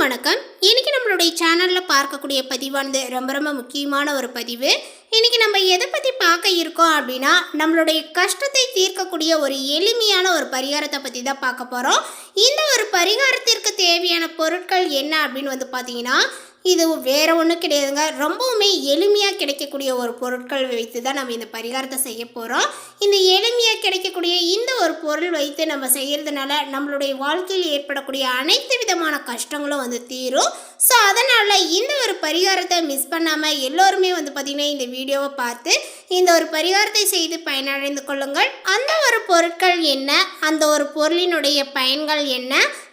அனைவருக்கும் வணக்கம். இன்னைக்கு நம்மளுடைய சேனலில் பார்க்கக்கூடிய பதிவானது ரொம்ப ரொம்ப முக்கியமான ஒரு பதிவு. இன்னைக்கு நம்ம எதை பற்றி பார்க்க இருக்கோம் அப்படின்னா நம்மளுடைய கஷ்டத்தை தீர்க்கக்கூடிய ஒரு எளிமையான ஒரு பரிகாரத்தை பற்றி தான் பார்க்க போகிறோம் இந்த ஒரு பரிகாரத்திற்கு தேவையான பொருட்கள் என்ன அப்படின்னு வந்து பார்த்தீங்கன்னா இது வேறு ஒன்றும் கிடையாதுங்க. ரொம்பவுமே எளிமையாக கிடைக்கக்கூடிய ஒரு பொருட்கள் வைத்து தான் நம்ம இந்த பரிகாரத்தை செய்ய போகிறோம் இந்த எளிமையாக கிடைக்கக்கூடிய இந்த ஒரு பொருள் வைத்து நம்ம செய்கிறதுனால நம்மளுடைய வாழ்க்கையில் ஏற்படக்கூடிய அனைத்து விதமான கஷ்டங்களும் வந்து தீரும். ஸோ அதனால் இந்த ஒரு பரிகாரத்தை மிஸ் பண்ணாமல் எல்லோருமே வந்து பார்த்திங்கன்னா இந்த வீடியோவை பார்த்து இந்த ஒரு பரிகாரத்தை செய்து பயனடைந்து கொள்ளுங்கள். அந்த ஒரு பொருட்கள் என்ன? அந்த ஒரு பொருளினுடைய பயன்கள் என்ன?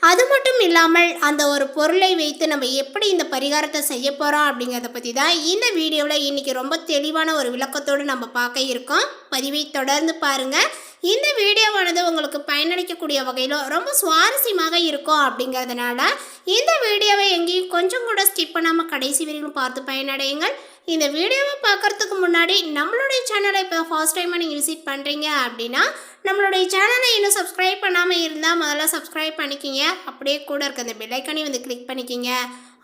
அது மட்டும் இல்லாமல் அந்த ஒரு பொருளை வைத்து நம்ம எப்படி இந்த பரிகாரத்தை செய்ய போகிறோம் அப்படிங்கிறத பற்றி தான் இந்த வீடியோவில் இன்றைக்கி ரொம்ப தெளிவான ஒரு விளக்கத்தோடு நம்ம பார்க்க இருக்கோம். பதிவை தொடர்ந்து பாருங்கள் இந்த வீடியோவானது உங்களுக்கு பயனளிக்கக்கூடிய வகையில் ரொம்ப சுவாரஸ்யமாக இருக்கும் அப்படிங்கிறதுனால இந்த வீடியோவை எங்கேயும் கொஞ்சம் கூட ஸ்கிப் பண்ணாமல் கடைசி வரையிலும் பார்த்து பயனடையுங்கள். இந்த வீடியோவை பார்க்கறதுக்கு முன்னாடி நம்மளுடைய சேனலை இப்போ ஃபர்ஸ்ட் டைமாக நீங்கள் விசிட் பண்ணுறீங்க அப்படின்னா நம்மளுடைய சேனலை இன்னும் சப்ஸ்கிரைப் பண்ணாமல் இருந்தால் முதல்ல சப்ஸ்கிரைப் பண்ணிக்கிங்க. அப்படியே கூட இருக்க அந்த பெல்லைக்கனையும் வந்து கிளிக் பண்ணிக்கிங்க.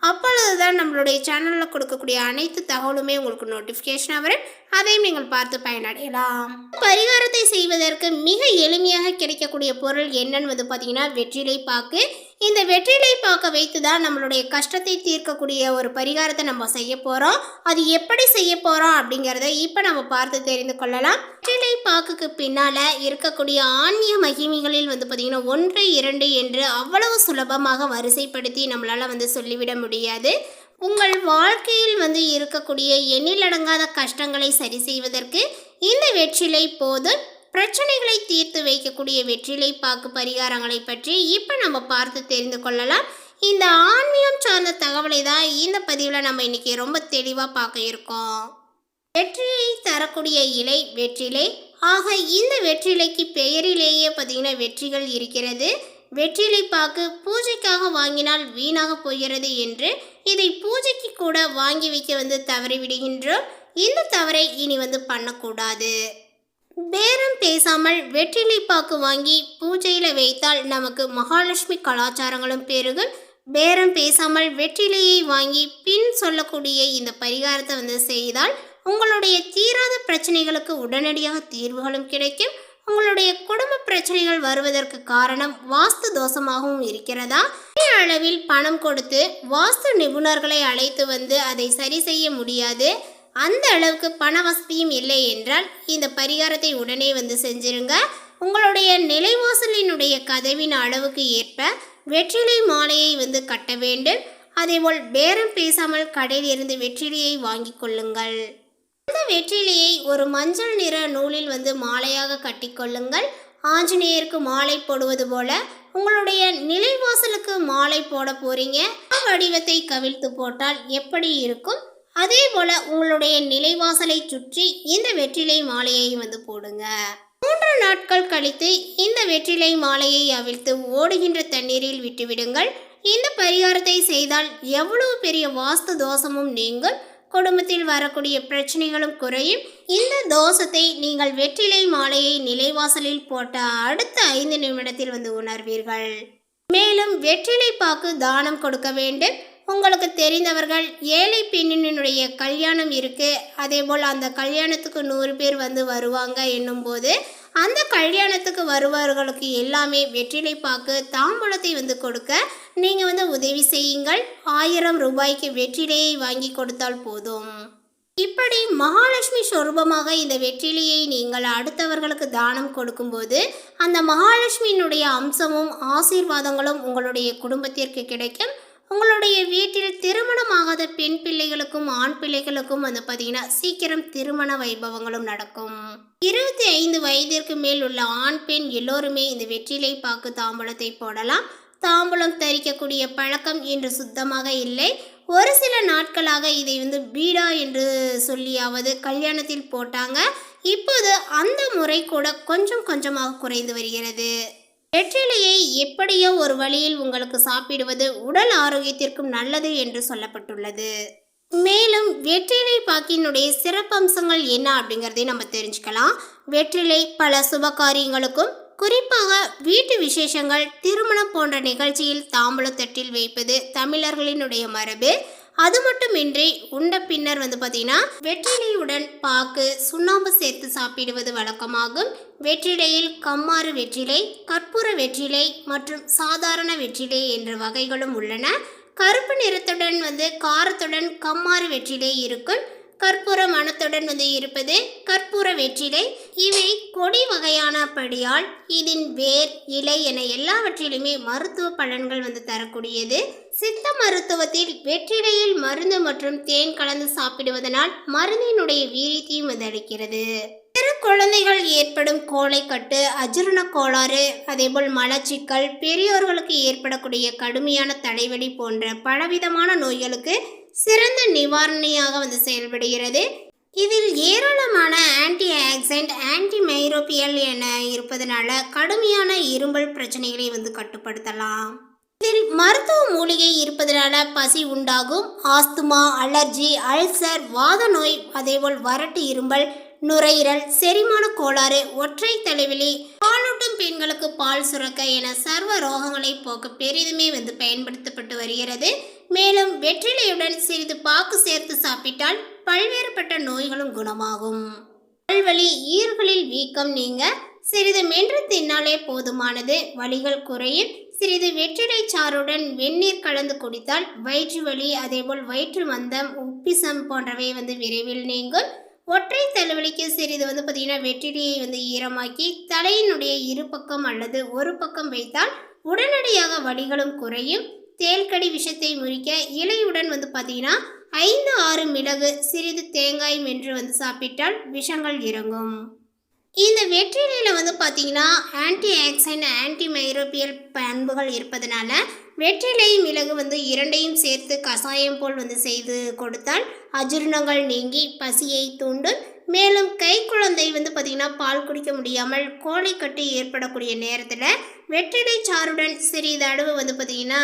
அப்பொழுது தான் நம்மளுடைய சேனலில் கொடுக்கக்கூடிய அனைத்து தகவலுமே உங்களுக்கு நோட்டிஃபிகேஷனாக வரும். அதையும் நீங்கள் பார்த்து பயனடையலாம். பரிகாரத்தை செய்வதற்கு மிக எளிமையாக கிடைக்கக்கூடிய பொருள் என்னன்னு வந்து பார்த்தீங்கன்னா வெற்றிலை பாக்கு. இந்த வெற்றிலை பார்க்க வைத்து தான் நம்மளுடைய கஷ்டத்தை தீர்க்கக்கூடிய ஒரு பரிகாரத்தை நம்ம செய்ய போகிறோம் அது எப்படி செய்ய போகிறோம் அப்படிங்கிறத இப்போ நம்ம பார்த்து தெரிந்து கொள்ளலாம். பாக்குக்கு பின்னால் இருக்கக்கூடிய ஆன்மீக மகிமைகளில் வந்து பார்த்திங்கன்னா ஒன்று இரண்டு என்று அவ்வளவு சுலபமாக வரிசைப்படுத்தி நம்மளால் வந்து சொல்லிவிட முடியாது. உங்கள் வாழ்க்கையில் வந்து இருக்கக்கூடிய எண்ணிலடங்காத கஷ்டங்களை சரி செய்வதற்கு இந்த வெற்றிலை போதும். பிரச்சனைகளை தீர்த்து வைக்கக்கூடிய வெற்றிலை பாக்கு பரிகாரங்களை பற்றி இப்போ நம்ம பார்த்து தெரிந்து கொள்ளலாம். இந்த ஆன்மீகம் சார்ந்த தகவலை தான் இந்த பதிவில் நம்ம இன்னைக்கு ரொம்ப தெளிவாக பார்க்க இருக்கோம். வெற்றியை தரக்கூடிய இலை வெற்றிலை ஆக இந்த வெற்றிலைக்கு பெயரிலேயே பார்த்தீங்கன்னா வெற்றிகள் இருக்கிறது. வெற்றிலை பாக்கு பூஜைக்காக வாங்கினால் வீணாக போகிறது என்று இதை பூஜைக்கு கூட வாங்கி வைக்க வந்து தவறிவிடுகின்றோம் இந்த தவறை இனி வந்து பண்ணக்கூடாது. பேரம் பேசாமல் வெற்றிலை பாக்கு வாங்கி பூஜையில் வைத்தால் நமக்கு மகாலட்சுமி கலாச்சாரங்களும் பெருகும். பேரம் பேசாமல் வெற்றிலையை வாங்கி பின் சொல்லக்கூடிய இந்த பரிகாரத்தை வந்து செய்தால் உங்களுடைய தீராத பிரச்சனைகளுக்கு உடனடியாக தீர்வுகளும் கிடைக்கும். உங்களுடைய குடும்ப பிரச்சனைகள் வருவதற்கு காரணம் வாஸ்து தோஷமாகவும் இருக்கிறதா? பெரிய அளவில் பணம் கொடுத்து வாஸ்து நிபுணர்களை அழைத்து வந்து அதை சரி செய்ய முடியாது. அந்த அளவுக்கு பண வசதியும் இல்லை என்றால் இந்த பரிகாரத்தை உடனே வந்து செஞ்சிருங்க. உங்களுடைய நிலைவாசலினுடைய கதவின் அளவுக்கு ஏற்ப வெற்றிலை மாலையை வந்து கட்ட வேண்டும். அதேபோல் பேரம் பேசாமல் கடையில் இருந்து வெற்றிலையை வாங்கிக் கொள்ளுங்கள். அந்த வெற்றிலையை ஒரு மஞ்சள் நிற நூலில் வந்து மாலையாக கட்டிக்கொள்ளுங்கள். ஆஞ்சநேயருக்கு மாலை போடுவது போல உங்களுடைய நிலைவாசலுக்கு மாலை போட போறீங்க. வடிவத்தை கவிழ்த்து போட்டால் எப்படி இருக்கும்? அதே போல உங்களுடைய நிலைவாசலை சுற்றி இந்த வெற்றிலை மாலையை வந்து போடுங்க. மூன்று நாட்கள் கழித்து இந்த வெற்றிலை மாலையை அவிழ்த்து ஓடுகின்ற தண்ணீரில் விட்டுவிடுங்கள். இந்த பரிகாரத்தை செய்தால் எவ்வளவு பெரிய வாஸ்து தோஷமும் நீங்கும். குடும்பத்தில் வரக்கூடிய பிரச்சனைகளும் குறையும். இந்த தோஷத்தை நீங்கள் வெற்றிலை மாலையை நிலைவாசலில் போட்ட அடுத்த ஐந்து நிமிடத்தில் வந்து உணர்வீர்கள். மேலும் வெற்றிலை பாக்கு தானம் கொடுக்க வேண்டும். உங்களுக்கு தெரிந்தவர்கள் ஏழை பெண்ணினுடைய கல்யாணம் இருக்கு. அதே போல் அந்த கல்யாணத்துக்கு நூறு பேர் வந்து வருவாங்க என்னும்போது அந்த கல்யாணத்துக்கு வருபவர்களுக்கு எல்லாமே வெற்றிலை பாக்கு தாம்பூலத்தை வந்து கொடுக்க நீங்கள் வந்து உதவி செய்யுங்கள். ஆயிரம் ரூபாய்க்கு வெற்றிலையை வாங்கி கொடுத்தால் போதும். இப்படி மகாலட்சுமி சொரூபமாக இந்த வெற்றிலையை நீங்கள் அடுத்தவர்களுக்கு தானம் கொடுக்கும்போது அந்த மகாலட்சுமியினுடைய அம்சமும் ஆசீர்வாதங்களும் உங்களுடைய குடும்பத்திற்கு கிடைக்கும். உங்களுடைய வீட்டில் திருமணமாகாத பெண் பிள்ளைகளுக்கும் ஆண் பிள்ளைகளுக்கும் வந்து பார்த்தீங்கன்னா சீக்கிரம் திருமண வைபவங்களும் நடக்கும். இருபத்தி ஐந்து வயதிற்கு மேல் உள்ள ஆண் பெண் எல்லோருமே இந்த வெற்றிலை பாக்கு தாம்பூலத்தை போடலாம். தாம்பூலம் தரிக்கக்கூடிய பழக்கம் இன்று சுத்தமாக இல்லை. ஒரு சில நாட்களாக இதை வந்து பீடா என்று சொல்லியாவது கல்யாணத்தில் போட்டாங்க. இப்போது அந்த முறை கூட கொஞ்சம் கொஞ்சமாக குறைந்து வருகிறது. வெற்றிலையை எப்படியோ ஒரு வழியில் உங்களுக்கு சாப்பிடுவது உடல் ஆரோக்கியத்திற்கும் நல்லது என்று சொல்லப்பட்டுள்ளது. மேலும் வெற்றிலை பாக்கினுடைய சிறப்பம்சங்கள் என்ன அப்படிங்கிறதையும் நம்ம தெரிஞ்சுக்கலாம். வெற்றிலை பல சுப காரியங்களுக்கும் குறிப்பாக வீட்டு விசேஷங்கள் திருமணம் போன்ற நிகழ்ச்சியில் தாம்பூலத்தட்டில் வைப்பது தமிழர்களினுடைய மரபு. அது மட்டுமின்றி உண்ட பின்னர் வந்து பார்த்தீங்கன்னா வெற்றிலையுடன் பாக்கு சுண்ணாம்பு சேர்த்து சாப்பிடுவது வழக்கமாகும். வெற்றிலையில் கம்மாறு வெற்றிலை கற்பூர வெற்றிலை மற்றும் சாதாரண வெற்றிலை என்ற வகைகளும் உள்ளன. கருப்பு நிறத்துடன் வந்து காரத்துடன் கம்மாறு வெற்றிலை இருக்கும். கற்பூர மனத்துடன் வந்து இருப்பது கற்பூர வெற்றிலை. இவை கொடி வகையானபடியால் இதன் வேர் இலை என எல்லாவற்றிலுமே மருத்துவ பலன்கள் வந்து தரக்கூடியது. சித்த மருத்துவத்தில் வெற்றிலையில் மருந்து மற்றும் தேன் கலந்து சாப்பிடுவதனால் மருந்தினுடைய வீரியத்தையும் வந்து அளிக்கிறது. சிறு குழந்தைகள் ஏற்படும் கோழைக்கட்டு அஜீரண கோளாறு அதேபோல் மலச்சிக்கல் பெரியோர்களுக்கு ஏற்படக்கூடிய கடுமையான தலைவலி போன்ற பலவிதமான நோய்களுக்கு சிறந்த நிவாரணியாக வந்து செயல்படுகிறது. இதில் ஏராளமான ஆன்டி ஆக்சைண்ட் ஆன்டி மைரோபியல் என இருப்பதனால கடுமையான இரும்பல் பிரச்சனைகளை வந்து கட்டுப்படுத்தலாம். இதில் மருத்துவ மூலிகை இருப்பதனால பசி உண்டாகும் ஆஸ்துமா அலர்ஜி அல்சர் வாத நோய் அதேபோல் வறட்டு இரும்பல் நுரையீரல் செரிமான கோளாறு ஒற்றை தலைவலி பாலூட்டும் பெண்களுக்கு பால் சுரக்க என சர்வ ரோகங்களை போக்க பெரிதுமே வந்து பயன்படுத்தப்பட்டு வருகிறது. மேலும் வெற்றிலையுடன் சிறிது பாக்கு சேர்த்து சாப்பிட்டால் பல்வேறுபட்ட நோய்களும் குணமாகும். பல்வலி ஈர்களில் வீக்கம் நீங்க சிறிது மென்று தின்னாலே போதுமானது. வலிகள் குறையும். சிறிது வெற்றிலை சாறுடன் வெந்நீர் கலந்து குடித்தால் வயிற்று வலி அதேபோல் வயிற்று மந்தம் உப்பிசம் போன்றவை வந்து விரைவில் நீங்கும். ஒற்றை தலைவலிக்கு சிறிது வந்து பார்த்திங்கன்னா வெற்றிலையை வந்து ஈரமாக்கி தலையினுடைய இரு பக்கம் அல்லது ஒரு பக்கம் வைத்தால் உடனடியாக வலிகளும் குறையும். தேல்கடி விஷத்தை முறிக்க இலையுடன் வந்து பார்த்தீங்கன்னா ஐந்து ஆறு மிளகு சிறிது தேங்காய் மென்று வந்து சாப்பிட்டால் விஷங்கள் இறங்கும். இந்த வெற்றிலையில் வந்து பார்த்தீங்கன்னா ஆன்டி ஆக்சைன் ஆன்டி மைரோபியல் பண்புகள் இருப்பதனால வெற்றிலை மிளகு வந்து இரண்டையும் சேர்த்து கசாயம் போல் வந்து செய்து கொடுத்தால் அஜீரணங்கள் நீங்கி பசியை தூண்டும் மேலும் கை குழந்தை வந்து பார்த்திங்கன்னா பால் குடிக்க முடியாமல் கோழைக்கட்டு ஏற்படக்கூடிய நேரத்தில் வெற்றிலை சாறுடன் சிறிதளவு வந்து பார்த்திங்கன்னா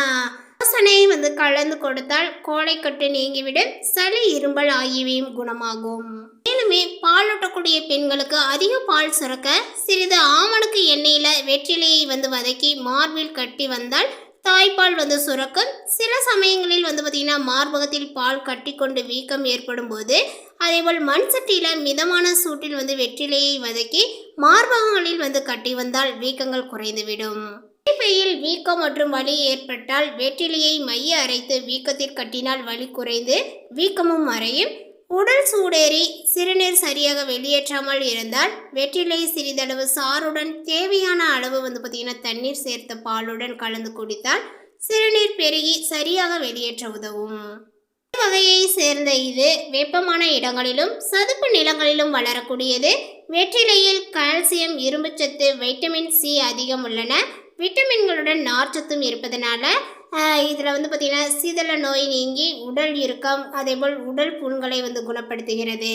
வாசனை வந்து கலந்து கொடுத்தால் கோழைக்கட்டு நீங்கிவிடும். சளி இரும்பல் ஆகியவையும் குணமாகும். மேலுமே பாலூட்டக்கூடிய பெண்களுக்கு அதிக பால் சுரக்க சிறிது ஆமணக்கு எண்ணெயில் வெற்றிலையை வந்து வதக்கி மார்பில் கட்டி வந்தால் தாய்ப்பால் வந்து சுரக்கும். சில சமயங்களில் வந்து பார்த்திங்கன்னா மார்பகத்தில் பால் கட்டி கொண்டு வீக்கம் ஏற்படும் போது அதேபோல் மண் சட்டியில் மிதமான சூட்டில் வந்து வெற்றிலையை வதக்கி மார்பகங்களில் வந்து கட்டி வந்தால் வீக்கங்கள் குறைந்துவிடும். இடைப்பையில் வீக்கம் மற்றும் வலி ஏற்பட்டால் வெற்றிலையை மைய அரைத்து வீக்கத்தில் கட்டினால் வலி குறைந்து வீக்கமும் மறையும். உடல் சூடேறி சிறுநீர் சரியாக வெளியேற்றாமல் இருந்தால் வெற்றிலை சிறிதளவு சாறுடன் தேவையான அளவு வந்து பார்த்திங்கன்னா தண்ணீர் சேர்த்த பாலுடன் கலந்து குடித்தால் சிறுநீர் பெருகி சரியாக வெளியேற்ற உதவும். வகையை சேர்ந்த இது வெப்பமான இடங்களிலும் சதுப்பு நிலங்களிலும் வளரக்கூடியது. வெற்றிலையில் கால்சியம் இரும்புச்சத்து வைட்டமின் சி அதிகம் உள்ளன. விட்டமின்களுடன் நார்ச்சத்தும் இருப்பதனால இதில் வந்து பார்த்திங்கன்னா சீதள நோய் நீங்கி உடல் இறுக்கம் அதேபோல் உடல் புண்களை வந்து குணப்படுத்துகிறது.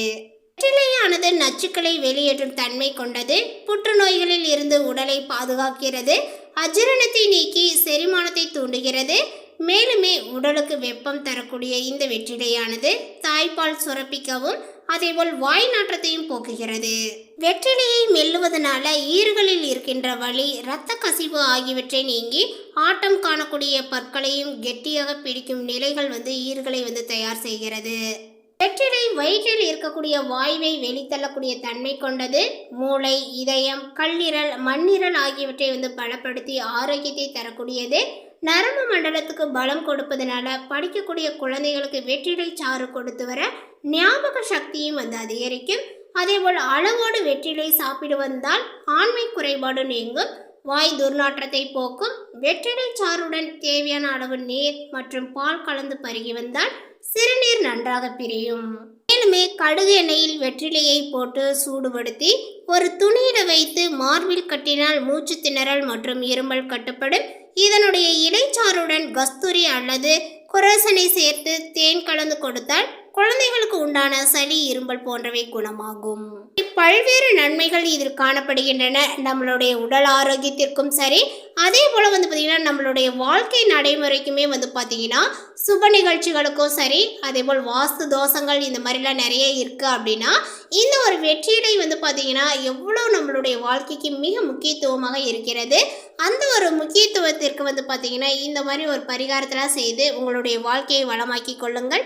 வெற்றிலையானது நச்சுக்களை வெளியேற்றும் தன்மை கொண்டது புற்றுநோய்களில் இருந்து உடலை பாதுகாக்கிறது அஜீரணத்தை நீக்கி செரிமானத்தை தூண்டுகிறது மேலுமே உடலுக்கு வெப்பம் தரக்கூடிய இந்த வெற்றிலையானது தாய்ப்பால் சுரப்பிக்கவும் அதேபோல் வாய் நாற்றத்தையும் போக்குகிறது. வெற்றிலையை மெல்லுவதனால ஈறுகளில் இருக்கின்ற வலி இரத்த கசிவு ஆகியவற்றை நீங்கி ஆட்டம் காணக்கூடிய பற்களையும் கெட்டியாக பிடிக்கும் நிலைகள் வந்து ஈறுகளை வந்து தயார் செய்கிறது. வெற்றிலை வயிற்றில் இருக்கக்கூடிய வாயுவை வெளித்தள்ளக்கூடிய தன்மை கொண்டது மூளை இதயம் கல்லீரல் மண்ணீரல் ஆகியவற்றை வந்து பலப்படுத்தி ஆரோக்கியத்தை தரக்கூடியது. நரம்பு மண்டலத்துக்கு பலம் கொடுப்பதனால படிக்கக்கூடிய குழந்தைகளுக்கு வெற்றிலை சாறு கொடுத்து வர ஞாபக சக்தியும் வந்து அதிகரிக்கும். அதேபோல் அளவோடு வெற்றிலை சாப்பிடு வந்தால் ஆண்மை குறைபாடு நீங்கும். வாய் துர்நாற்றத்தை போக்கும். வெற்றிலை சாறுடன் தேவையான அளவு நீர் மற்றும் பால் கலந்து பருகி வந்தால் சிறுநீர் நன்றாக பிரியும். மேலுமே கடுகு எண்ணெயில் வெற்றிலையை போட்டு சூடுபடுத்தி ஒரு துணியில வைத்து மார்பில் கட்டினால் மூச்சு திணறல் மற்றும் இருமல் கட்டுப்படும். இதனுடைய இலைச்சாறுடன் கஸ்தூரி அல்லது குரசனை சேர்த்து தேன் கலந்து கொடுத்தால் குழந்தைகளுக்கு உண்டான சளி இரும்பல் போன்றவை குணமாகும். பல்வேறு நன்மைகள் இதில் காணப்படுகின்றன. நம்மளுடைய உடல் ஆரோக்கியத்திற்கும் சரி அதே போல் வந்து பார்த்திங்கன்னா நம்மளுடைய வாழ்க்கை நடைமுறைக்குமே வந்து பார்த்திங்கன்னா சுப நிகழ்ச்சிகளுக்கும் சரி அதே போல் வாஸ்து தோஷங்கள் இந்த மாதிரிலாம் நிறைய இருக்குது அப்படின்னா இந்த ஒரு வெற்றிலை வந்து பார்த்திங்கன்னா எவ்வளோ நம்மளுடைய வாழ்க்கைக்கு மிக முக்கியத்துவமாக இருக்கிறது. அந்த ஒரு முக்கியத்துவத்திற்கு வந்து பார்த்திங்கன்னா இந்த மாதிரி ஒரு பரிகாரத்தெலாம் செய்து உங்களுடைய வாழ்க்கையை வளமாக்கி கொள்ளுங்கள்.